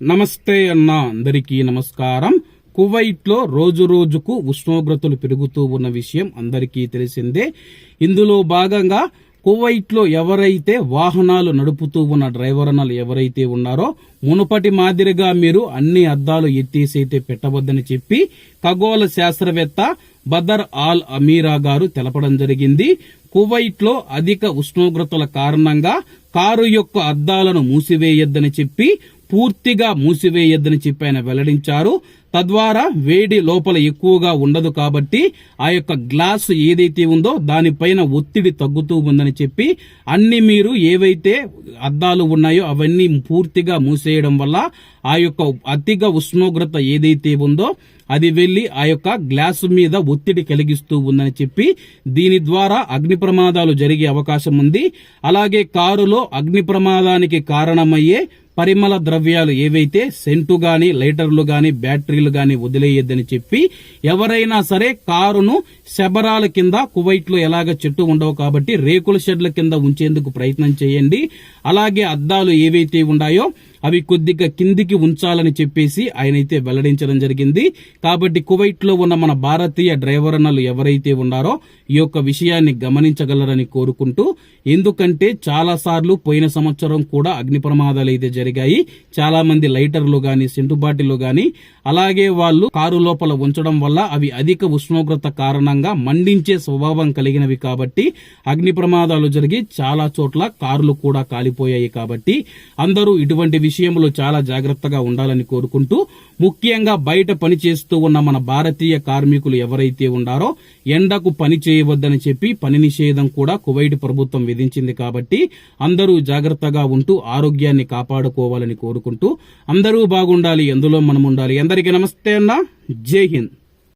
నమస్తే అన్న అందరికీ నమస్కారం. కువైట్లో రోజు రోజుకు ఉష్ణోగ్రతలు పెరుగుతూ ఉన్న విషయం అందరికీ తెలిసిందే. ఇందులో భాగంగా కువైట్లో ఎవరైతే వాహనాలు నడుపుతూ ఉన్న డ్రైవర్ అన్నలు ఎవరైతే ఉన్నారో మునుపటి మాదిరిగా మీరు అన్ని అద్దాలు ఎత్తేసైతే పెట్టవద్దని చెప్పి ఖగోళ శాస్త్రవేత్త బదర్ ఆల్ అమీరా గారు తెలపడం జరిగింది. కువైట్లో అధిక ఉష్ణోగ్రతల కారణంగా కారు యొక్క అద్దాలను మూసివేయొద్దని చెప్పి పూర్తిగా మూసివేయొద్దని చెప్పి ఆయన వెల్లడించారు. తద్వారా వేడి లోపల ఎక్కువగా ఉండదు కాబట్టి ఆ యొక్క గ్లాసు ఏదైతే ఉందో దానిపైన ఒత్తిడి తగ్గుతూ ఉందని చెప్పి అన్ని మీరు ఏవైతే అద్దాలు ఉన్నాయో అవన్నీ పూర్తిగా మూసేయడం వల్ల ఆ యొక్క అతిగా ఉష్ణోగ్రత ఏదైతే ఉందో అది వెళ్ళి ఆ యొక్క గ్లాసు మీద ఒత్తిడి కలిగిస్తూ ఉందని చెప్పి దీని ద్వారా అగ్ని ప్రమాదాలు జరిగే అవకాశం ఉంది. అలాగే కారులో అగ్ని ప్రమాదానికి కారణమయ్యే పరిమళ ద్రవ్యాలు ఏవైతే సెంటు గాని లైటర్లు గాని బ్యాటరీలు గాని వదిలేయద్దని చెప్పి ఎవరైనా సరే కారును శబరాల కింద కువైట్లో ఎలాగ చెట్టు ఉండవు కాబట్టి రేకుల షెడ్ల కింద ఉంచేందుకు ప్రయత్నం చేయండి. అలాగే అద్దాలు ఏవైతే ఉన్నాయో అవి కొద్దిగా కిందికి ఉంచాలని చెప్పేసి ఆయనైతే వెల్లడించడం జరిగింది. కాబట్టి కువైట్లో ఉన్న మన భారతీయ డ్రైవర్ అన్నలు ఎవరైతే ఉన్నారో ఈ యొక్క విషయాన్ని గమనించగలరని కోరుకుంటూ ఎందుకంటే చాలా సార్లు పోయిన సంవత్సరం కూడా అగ్ని ప్రమాదాలు అయితే జరిగాయి. చాలా మంది లైటర్లు గాని సెంటు బాటిల్ గాని అలాగే వాళ్ళు కారు లోపల ఉంచడం వల్ల అవి అధిక ఉష్ణోగ్రత కారణంగా మండించే స్వభావం కలిగినవి కాబట్టి అగ్ని ప్రమాదాలు జరిగి చాలా చోట్ల కార్లు కూడా కాలిపోయాయి కాబట్టి అందరూ ఇటువంటి విషయంలో చాలా జాగ్రత్తగా ఉండాలని కోరుకుంటూ ముఖ్యంగా బయట పని చేస్తూ ఉన్న మన భారతీయ కార్మికులు ఎవరైతే ఉన్నారో ఎండకు పని చేయవద్దని చెప్పి పని నిషేధం కూడా కువైట్ ప్రభుత్వం విధించింది కాబట్టి అందరూ జాగ్రత్తగా ఉంటూ ఆరోగ్యాన్ని కాపాడుకోవాలని కోరుకుంటూ అందరూ బాగుండాలి ఎందులో మనం ఉండాలి అందరికీ నమస్తే అన్న. జై హింద్.